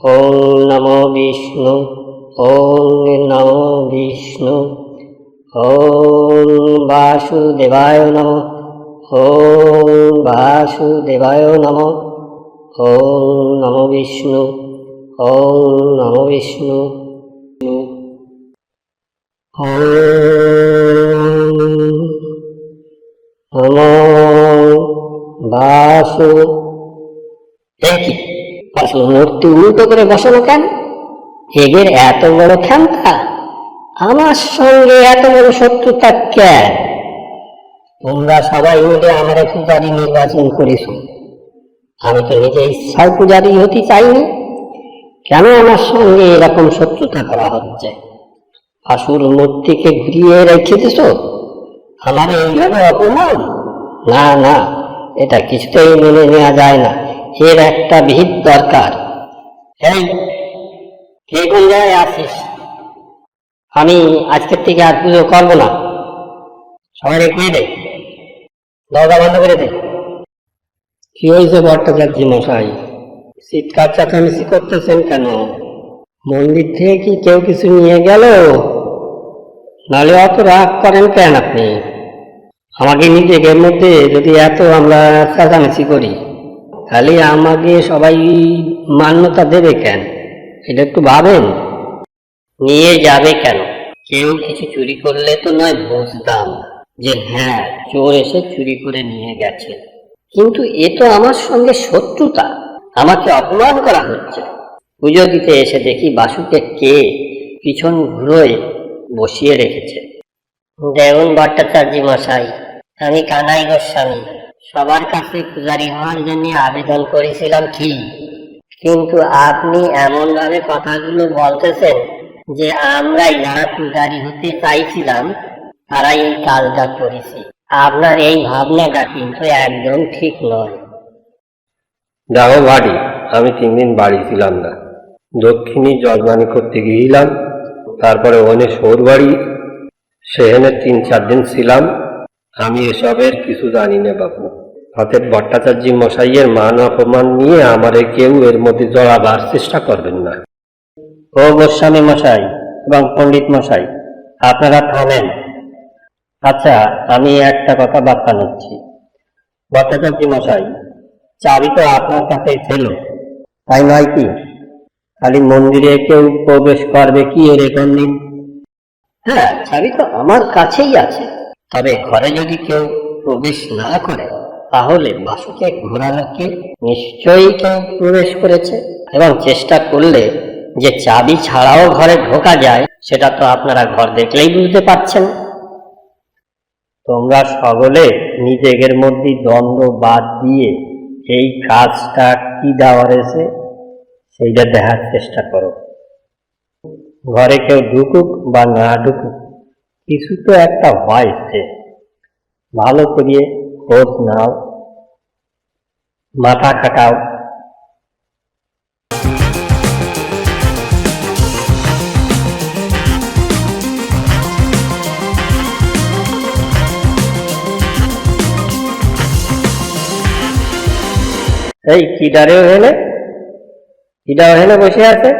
ওং নমো বিষ্ণু ওং নমো বিষ্ণু ওং বাসুদেবায় নম ওং বাসুদেবায় নম ওং নমো বিষ্ণু ওং নমো বিষ্ণু নমো বাসু এ কি আসল, মূর্তি উল্টো করে বসানো কেন? এদের এত বড় ক্ষমতা? আমার সঙ্গে এত বড় শত্রুতা কেন? তোমরা সবাই মিলে আমার পূজারি নির্বাচন করেছ। আমি তো নিজে ইচ্ছায় পূজারি হতে চাইনি। কেন আমার সঙ্গে এরকম শত্রুতা করা হচ্ছে? আসল মূর্তিকে ঘুরিয়ে রেখে দিছ আমার এইভাবে অপমান? না না, এটা কিছুতেই মেনে নেওয়া যায় না। এর একটা ভিত দরকার। এই কে কোন জায়গায় আছিস? আমি আজকের থেকে আর পুজো করব না। সবাই রেখে দে। দরজা বন্ধ করে দে। কি হয়েছে ভট্টাচার্য মশাই? চিৎকার চাচামেচি করতেছেন কেন? মন্দির থেকে কি কেউ কিছু নিয়ে গেল? নাহলে অত রাগ করেন কেন আপনি? আমাকে নিজেদের মধ্যে যদি এত আমরা চেঁচামেচি করি। তাহলে আমাকে সবাই মান্যতা দেবে কেন? এটা একটু ভাবেন। নিয়ে যাবে কেন? কেউ কিছু চুরি করলে তো নয়, বুঝতাম। যে হ্যাঁ চোর এসে চুরি করে নিয়ে গেছে। কিন্তু এ তো আমার সঙ্গে শত্রুতা। আমাকে অপমান করা হচ্ছে। পুজো দিতে এসে দেখি বাসুকে কে পিছন ঘুরোয় বসিয়ে রেখেছে। দেবন ভট্টাচার্য মশাই আমি কানাই গোস্বামী। সবার কাছে পূজারি হওয়ার জন্য আবেদন করেছিলাম ঠিক কিন্তু আপনি এমন ভাবে কথাগুলো বলতেছেন যে আমরাই যারা পূজারি হতে চাইছিলাম, তারাই এই কাজটা করেছি। আপনার এই ভাবনাটা কিন্তু একদম ঠিক নয়। দেখো ভাটি, আমি তিন দিন বাড়ি ছিলাম না। দক্ষিণী জলমানি করতে গিয়েছিলাম, তারপরে ওখানে সৌর বাড়ি সেখানে তিন চার দিন ছিলাম। আমি এসবের কিছু জানি না বাবু অতএব ভট্টাচার্য মশাইয়ের মান অপমান নিয়ে আমারে কেউ এর মধ্যে জড়াবার চেষ্টা করবেন না। ও গোস্বামী মশাই এবং পণ্ডিত মশাই আপনারা থামেন। আচ্ছা আমি একটা কথা বার্তা নিচ্ছি। ভট্টাচার্য মশাই চাবি তো আপনার কাছে ছিল। তাই নয় কি? খালি মন্দিরে কেউ প্রবেশ করবে কি এরকম দিন হ্যাঁ চাবি তো আমার কাছেই আছে। তবে ঘরে যদি কেউ প্রবেশ না করে, তাহলে বাসুকে ঘোরানোকে নিশ্চয়ই কেউ প্রবেশ করেছে। এবং চেষ্টা করলে যে চাবি ছাড়াও ঘরে ঢোকা যায়, সেটা তো আপনারা ঘর দেখলেই বুঝতে পারছেন। তোমরা সকলে নিজেদের মধ্যে দ্বন্দ্ব বাদ দিয়ে এই কাজটা কি দেওয়া রয়েছে সেইটা দেখার চেষ্টা করো। ঘরে কেউ ঢুকুক বা না ঢুকুক কিছু তো একটা হয়েছে ভালো করিয়ে খোঁজ নাও, মাথা খাটাও। এই কিডারে হেলে কিডা হেলে বসে আছে?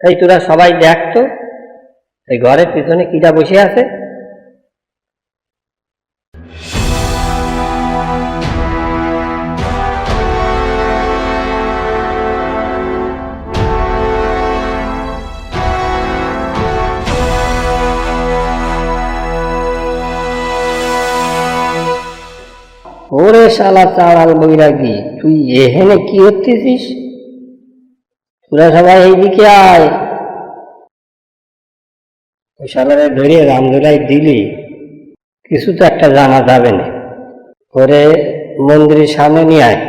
এই, তোরা সবাই দেখ তো। এই ঘরের পিছনে কিডা বসে আছে? ওরে শালা চাড়াল বৈরাগী, তুই এখানে কি হচ্ছিস? তোরা সবাই এইদিকে আয়। ওই শালারে ধরে রামধুলাই দিলি কিছু তো একটা জানা যাবে না। ওরে মন্দিরের সামনে নিয়ে আয়।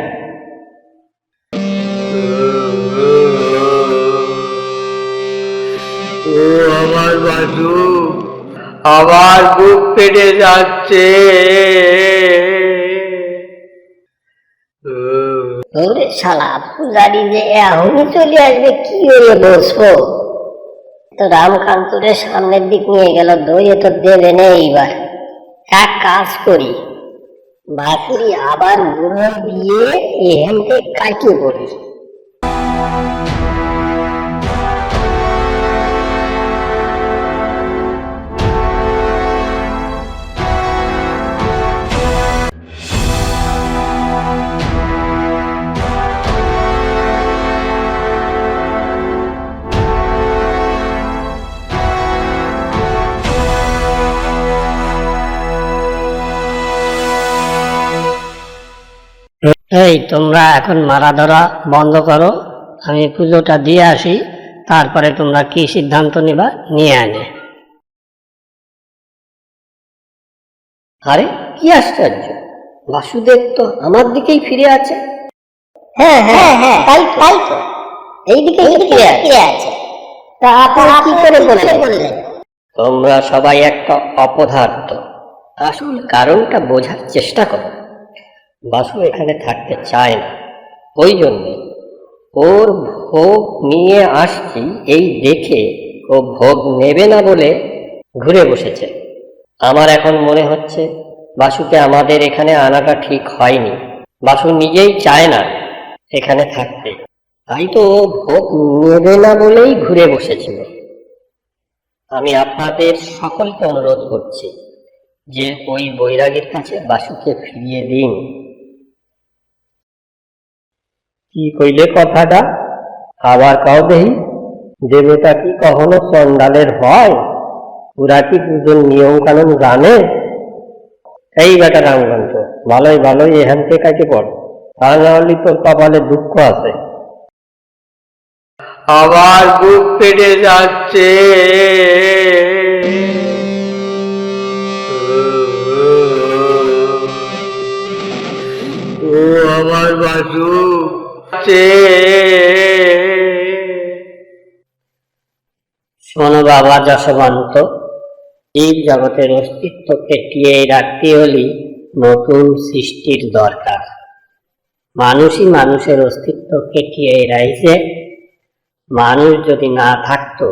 ও আমার বাসু আমার বুক পেটে যাচ্ছে। ওরে শালা পূজারি যে এখনই চলে আসবে কি হয়ে বসবো? তো রামকান্তরের সামনের দিক নিয়ে গেল, দইয়ে তো দেবে না এইবার। এক কাজ করি বাসুরি আবার গুঁড়ো দিয়ে এহেনকে কাটিয়ে পড়ি। এই তোমরা এখন মারা ধরা বন্ধ করো। আমি পুজোটা দিয়ে আসি তারপরে তোমরা কি সিদ্ধান্ত নিবা নিয়ে আনে। আরে কি আশ্চর্য! বাসুদেব তো আমার দিকেই ফিরে আছে। হ্যাঁ হ্যাঁ হ্যাঁ তাই তাই তো। এইদিকে ফিরে আছে। তা আপনি কি করে বললেন? তোমরা সবাই একটা অপদার্থ। আসল কারণটা বোঝার চেষ্টা করো। বাসু এখানে থাকতে চায় না। ওই জন্যে ওর ভোগ নিয়ে আসছি, এই দেখে ও ভোগ নেবে না বলে ঘুরে বসেছে। আমার এখন মনে হচ্ছে বাসুকে আমাদের এখানে আনাটা ঠিক হয়নি। বাসু নিজেই চায় না এখানে থাকতে। তাই তো ও ভোগ নেবে না বলেই ঘুরে বসেছিল। আমি আপনাদের সকলকে অনুরোধ করছি যে ওই বৈরাগীর কাছে বাসুকে ফিরিয়ে দিন। কি কইলে কথাটা? আবার কাও দেহি দেবতা কি কখনো চন্ডালের হয়? ওরা কি পুজোর নিয়ম কানুন জানে? এই বেটা রামকান্ত ভালোই ভালোই এখান থেকে কাকে পড়। তা তোর কপালে দুঃখ আছে। আবার বুক পেটে যাচ্ছে। বাবা যশবন্ত এই জগতের অস্তিত্বকে টিয়ে রাখতে হলে নতুন সৃষ্টির দরকার। মানুষই মানুষের অস্তিত্বকে টিয়ে রাখছে। মানুষ যদি না থাকতো,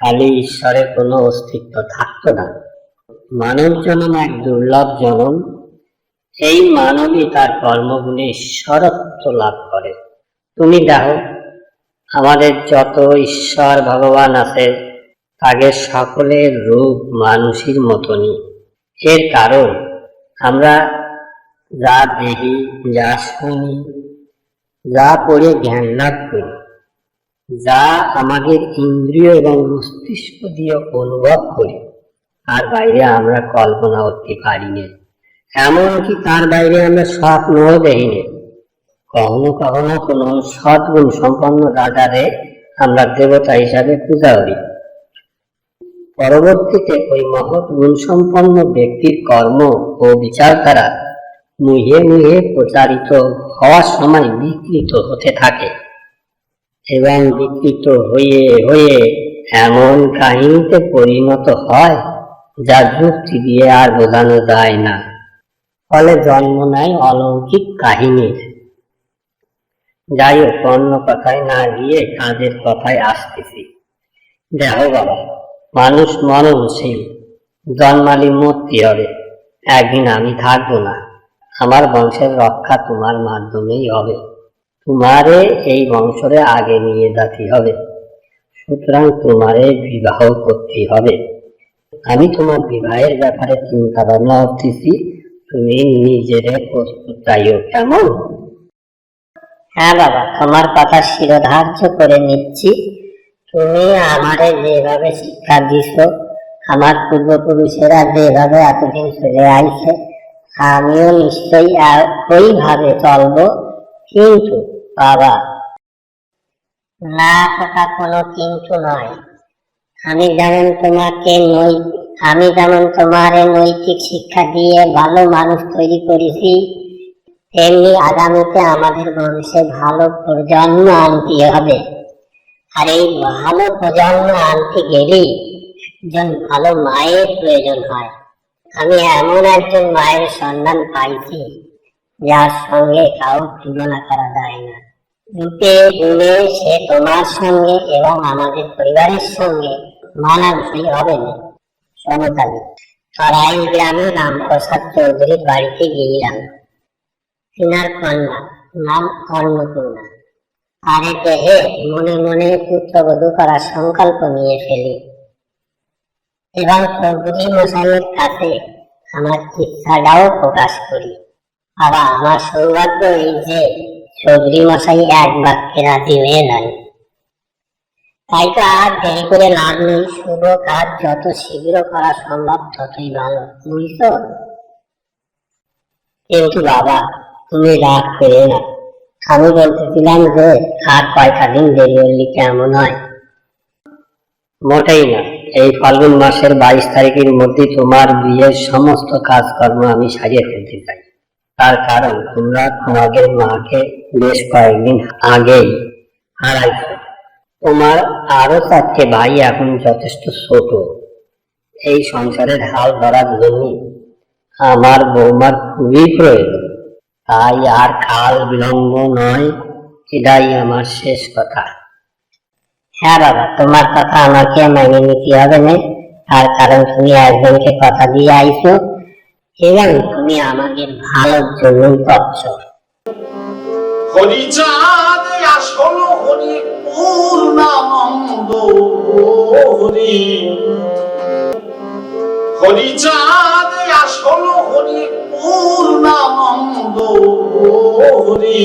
তাহলে ঈশ্বরের কোনো অস্তিত্ব থাকতো না। মানব জনম এক দুর্লভ জনম। এই মানবই তার কর্মগুণে ঈশ্বরত্ব লাভ করে। তুমি দেখো আমাদের যত ঈশ্বর ভগবান আছে তাদের সকলের রূপ মানুষের মতনই। এর কারণ, আমরা যা দেখি, যা শুনি, যা পড়ে জ্ঞান লাভ করি, যা আমাদের ইন্দ্রিয় এবং মস্তিষ্ক দিয়ে অনুভব করি, তার বাইরে আমরা কল্পনা করতে পারি না। এমনকি তার বাইরে আমরা স্বপ্নও দেখি না। কখনো কখনো কোনো সদ্গুণ সম্পন্ন রাজারে আমরা দেবতা হিসাবে পূজা করি। পরবর্তীতে ওই মহৎ গুণ সম্পন্ন ব্যক্তির কর্ম ও বিচারধারা মুহে মুহে প্রচারিত হওয়ার সময় বিকৃত হতে থাকে এবং বিকৃত হয়ে হয়ে এমন কাহিনীতে পরিণত হয় যা যুক্তি দিয়ে আর বোঝানো যায় না। ফলে জন্ম নেয় অলৌকিক কাহিনীর। যাই হোক অন্য কথায় না গিয়ে কাজের কথায় আসতেছি। দেখো বাবা, মানুষ মরণশীল, জন্মালি মূর্তি হবে। একদিন আমি থাকব না। আমার বংশের রক্ষা তোমার মাধ্যমেই হবে। তোমারে এই বংশরে আগে নিয়ে যেতে হবে। সুতরাং তোমারে বিবাহ করতে হবে। আমি তোমার বিবাহের ব্যাপারে চিন্তা ভাবনা করতেছি। তুমি নিজেরে প্রস্তুত চাইও কেমন? হ্যাঁ বাবা, তোমার কথা শিরোধার্য করে নিচ্ছি। তুমি আমারে যেভাবে শিক্ষা দিছ, আমার পূর্বপুরুষেরা যেভাবে এতদিন চলে আইছে, আমিও নিশ্চয়ই ওইভাবে চলবো, কিন্তু বাবা, না কথা কোনো কিন্তু নয়। আমি যেমন তোমাকে নৈ, আমি যেমন তোমার নৈতিক শিক্ষা দিয়ে ভালো মানুষ তৈরি করেছি তেমনি আগামীতে আমাদের বংশে ভালো প্রজন্ম আনতে হবে। আর এই ভালো প্রজন্ম আনতে গেলেই একজন ভালো মায়ের প্রয়োজন হয়। আমি এমন একজন মায়ের সন্ধান পাইছি, যার সঙ্গে কাউ তুলনা করা যায় না। রূপে গুণে সে তোমার সঙ্গে এবং আমাদের পরিবারের সঙ্গে মানানসই হবে না। সমতালি সরাইল গ্রামে রামপ্রসাদ চৌধুরীর বাড়িতে গিয়েছিলাম। তিনার কন্যা, নাম অন্নপূর্ণা আরে দেহে মনে মনে পুত্রবধূ করার সংকল্প নিয়ে ফেলি। এবং চৌধুরী মশাইয়ের কাছে আমার ইচ্ছাটাও প্রকাশ করি। আর আমার সৌভাগ্য এই যে, চৌধুরী মশাই এক বাক্যে রাজি হয়ে যান তাই তো আর দেরি করে লাভ নেই, শুভ কাজ যত শীঘ্র করা সম্ভব ততই ভালো বুঝছ কিন্তু বাবা তুমি রাগ করে না। আমি বলতেছিলাম যে আর কয়টা দিন দেরি হলে কেমন হয়? মোটেই না। এই ফাল্গুন মাসের বাইশ তারিখের মধ্যে তোমার বিয়ের সমস্ত কাজকর্ম আমি সারিয়ে ফেলতে চাই। তার কারণ, তোমরা তোমাদের মাকে বেশ কয়েকদিন আগেই হারাইছো। তোমার আরও চারটে ভাই এখন যথেষ্ট ছোট। এই সংসারের হাল ধরার জন্য আমার বৌমার খুবই প্রয়োজন। তাই আর কাল বিলম্ব নয়, এটাই আমার শেষ কথা। হ্যাঁ বাবা, তোমার কথা আমাকে মেনে নিতে হবে না। তার কারণ তুমি একজনকে কথা দিয়ে আইছো। এবং তুমি আমাকে ভালোর জন্যই করছ হরিচাঁদ আসল হরি পূর্ণানন্দ হরি। হরিচাঁদ আসল হরি পূর্ণানন্দ হরি